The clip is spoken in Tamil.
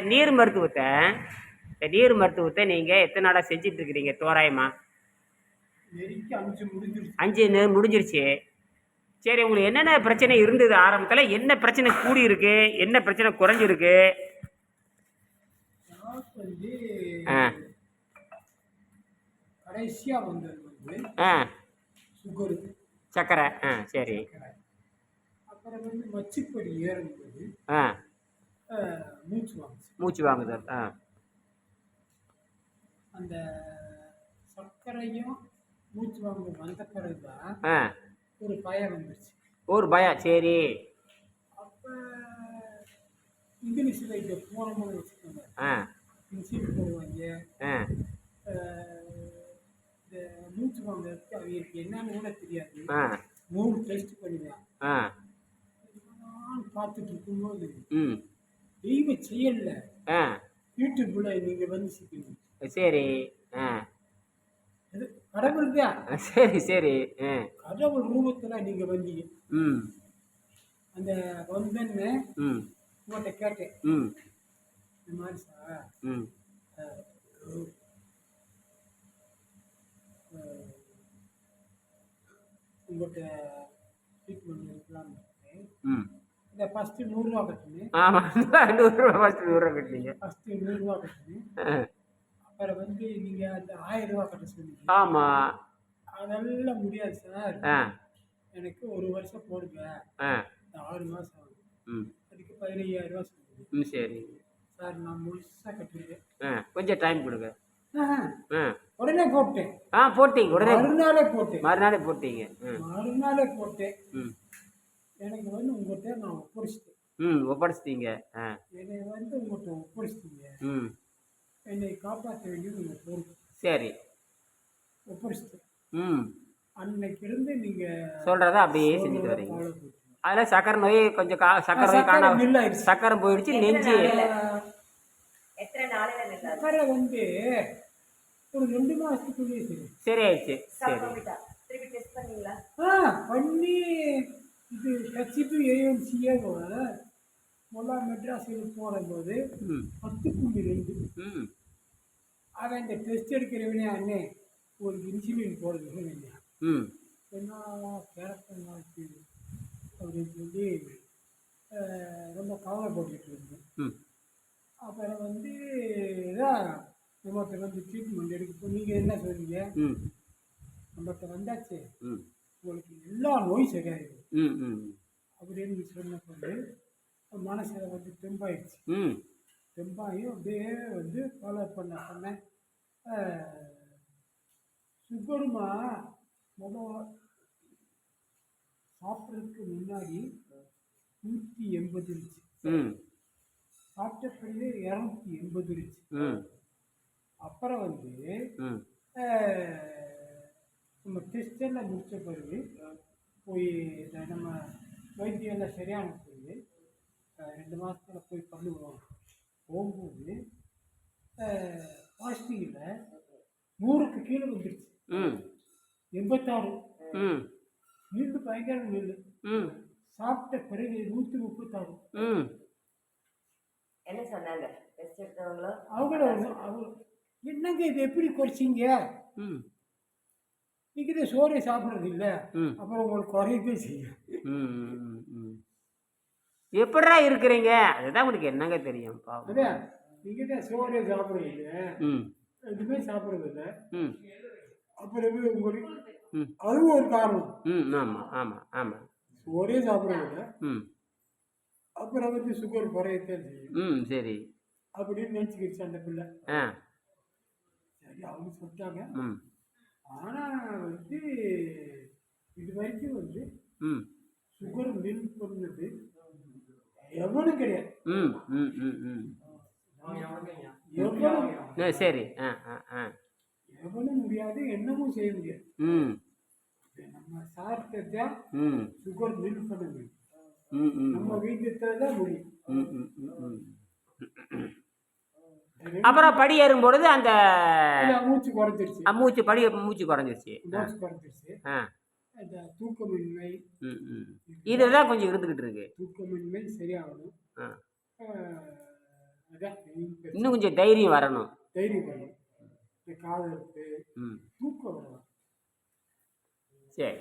நீர் மருத்துவத்தை இந்த நீர் மருத்துவத்தை நீங்கள் எத்தனை நாளாக செஞ்சுட்டு இருக்கிறீங்க தோராயமா? அஞ்சு முடிஞ்சிருச்சு. அஞ்சு நே- முடிஞ்சிருச்சு. சரி உங்களுக்கு என்னென்ன பிரச்சனை இருந்தது ஆரம்பத்தில்? என்ன பிரச்சனை கூடி இருக்கு என்ன பிரச்சனை குறைஞ்சிருக்கு? ஆ. கடைசியாக வந்தது வந்து ஆ. சுகரு. சக்கரை. ஆ சரி. அப்புறம் வந்து மச்சுப்படி ஏறும்போது ஆ. மூச்சு வாங்குச்சு மூச்சு வாங்குது. ஆ. அந்த சர்க்கரையும் மூச்சு வாங்க வந்த பிறகு தான் ஆ. ஒரு பயம் வந்துருச்சு. ஒரு பயம். சரி. அப்போ இங்கிலீஷ் வைத்திய போனோம்னு வச்சுக்கோங்க. ஆ. இன்சூலின் போடுவாங்க. ஆ. இந்த மூச்சு வாங்குறதுக்கு அவங்களுக்கு என்னன்னு கூட தெரியாது. ஆ. மூணு டெஸ்ட் பண்ணுவேன் ஆ. நான் பார்த்துட்டு இருக்கும்போது ம். தெய்வ செயல்ல ஆ. யூடியூப்ல நீங்க வந்து சிக்கணும் சரி ஆ. கடவுள் தான் சரி சரி கடவுள் ரூபத்துல நீங்க வந்தீங்க. ம். அந்த வந்தன்னு ம். உங்கள்கிட்ட கேட்டேன். ம். இந்த மாதிரி சார் ம். உங்கள்கிட்ட ட்ரீட்மெண்ட் இருக்கேன். ம். இந்த ஃபஸ்ட்டு நூறுரூவா கட்டணும் ஆமாம் நூறுரூவா ஃபஸ்ட்டு நூறுரூவா கட்டினீங்க. ஃபஸ்ட்டு நூறுரூவா கட்டணும் ஆ. அப்புறம் வந்து நீங்கள் அந்த ஆயிரம் ரூபா கட்ட சொன்னீங்க. ஆமாம் அதெல்லாம் முடியாது சார். ஆ. எனக்கு ஒரு வருஷம் போடுங்க. ஆ. இந்த ஆறு மாதம் ஆகும் ம். அதுக்கு பதினையாயிரம் ரூபா சொல்லுங்க ம் சரி. சார் நான் முழுசாக கட்டிடுறேன் ஆ கொஞ்சம் டைம் கொடுங்க. உடனே போட்டேன். ஆ போட்டீங்க உடனே. மறுநாளே போட்டேன். மறுநாளே போட்டீங்க. மறுநாளே போட்டேன். வந்து உங்கள்கிட்ட நான் ஒப்படைச்சிட்டேன். ம் ஒப்படைச்சிட்டீங்க. ஆ. என்னை வந்து உங்கள்கிட்ட ஒப்படைச்சிட்டீங்க. ம். என்னை காப்பாற்ற வேண்டியது உங்கள் பொறுப்பு சரி. ஒப்படைச்சிட்டேன். ம். அன்னைக்கு இருந்து நீங்கள் சொல்கிறத அப்படியே செஞ்சுட்டு வரீங்க. அதில் சக்கரை நோய் கொஞ்சம் கா சக்கரை நோய் சக்கரை காணாம. சக்கரை போயிடுச்சு நெஞ்சு. சக்கரை? வந்து ஒரு ரெண்டு மாதத்துக்குள்ளேயே சரி. சரி ஆயிடுச்சு. சரி. பண்ணி இது ஹெச்பி ஏஎம்சிஏ மொல்லா மெட்ராஸுக்கு போகும்போது ம். பத்து புள்ளி ரெண்டு. ம். அவன் இந்த டெஸ்ட் எடுக்கிறவனே அண்ணே ஒரு இன்சுலின் போடுறது இல்லையா? ம். என்ன கேரக்டர் நாளைக்கு அப்படின்னு சொல்லி ரொம்ப கவலைப்பட்டுட்டு இருந்தேன். அப்புறம் வந்து இதான் நம்மகிட்ட வந்து ட்ரீட்மெண்ட் எடுக்க நீங்கள் என்ன சொல்றீங்க? நம்மகிட்ட வந்தாச்சு. ம். உங்களுக்கு எல்லா நோயும் சரியாயிடும் ம் ம். அப்படின்னு சொன்ன பிறகு மனசில் வந்து தெம்பாயிடுச்சு. தெம்பாகி அப்படியே வந்து ஃபாலோ பண்ண பண்ணேன் சுகருமா? முதல் சாப்பிட்றதுக்கு முன்னாடி நூற்றி எண்பது இருந்துச்சு. சாப்பிட்ட பிறகு இரநூத்தி எண்பது இருந்துச்சு. அப்புறம் வந்து நம்ம டெஸ்ட் எல்லாம் முடித்த பிறகு போய் எல்லாம் சரியான பிறகு அஹ், ரெண்டு மாதத்தில் போய் பண்ணுவோம். போகும்போது ஃபாஸ்டிங்கில் நூறுக்கு கீழே வந்துருச்சு ம். எண்பத்தாறு. ம். நீண்டு பயங்கர நெல் ம். சாப்பிட்ட பிறகு நூற்றி முப்பத்தாறு. ம். என்ன சொன்னாங்க? அவங்கள அவங்க என்னங்க இது? எப்படி குறைச்சிங்க? ம். நீங்கள் சோறே சாப்பிட்றது இல்லை அப்புறம் உங்களுக்கு குறையவே செய்யும். ம் ம் ம் எப்படா இருக்கிறீங்க? அதுதான் உங்களுக்கு என்னங்க தெரியும் நீங்கள் தான் சோறே சாப்பிட்றது இல்லை எதுவுமே சாப்பிட்றது இல்லை அப்புறம் எப்படி உங்களுக்கு ம். அதுவும் ஒரு காரணம். ம் ஆமாம் ஆமாம் ஆமாம் சோறே சாப்பிட்றது இல்லை ம். அப்புறம் வந்து சுகர் குறையத்தான் செய்யும். ம் சரி. அப்படின்னு நினச்சிக்கிடுச்சு அந்த பிள்ளை. ஆ. சரி அவங்க சொல்லிட்டாங்க. ம். ஆனால் இது வரைக்கும் வந்து ம். சுகர் மில் பண்ணது எவனும் கிடையாது. ம் ம் ம் ம். எவனும் சரி. ஆ ஆ ஆ. எவனும் முடியாது என்னமும் செய்ய முடியாது. ம். நம்ம தான் ம். சுகர் மில் பண்ண முடியும் ம் ம். நம்ம வீட்டுல தான் முடியும். ம் ம் ம் அப்புறம் படி ஏறும் பொழுது அந்த மூச்சு குறைஞ்சிருச்சு. மூச்சு படி மூச்சு குறைஞ்சிருச்சு. மூச்சு குறைஞ்சிருச்சு. ஆ. இந்த தூக்கமின்மை ம் ம். இதுதான் கொஞ்சம் இருந்துக்கிட்டு இருக்கு. தூக்கமின்மை சரியாகணும். அதான். இன்னும் கொஞ்சம் தைரியம் வரணும். தைரியம் வேணும் இந்த காது இருக்கு ம். தூக்கம் வரணும். சரி.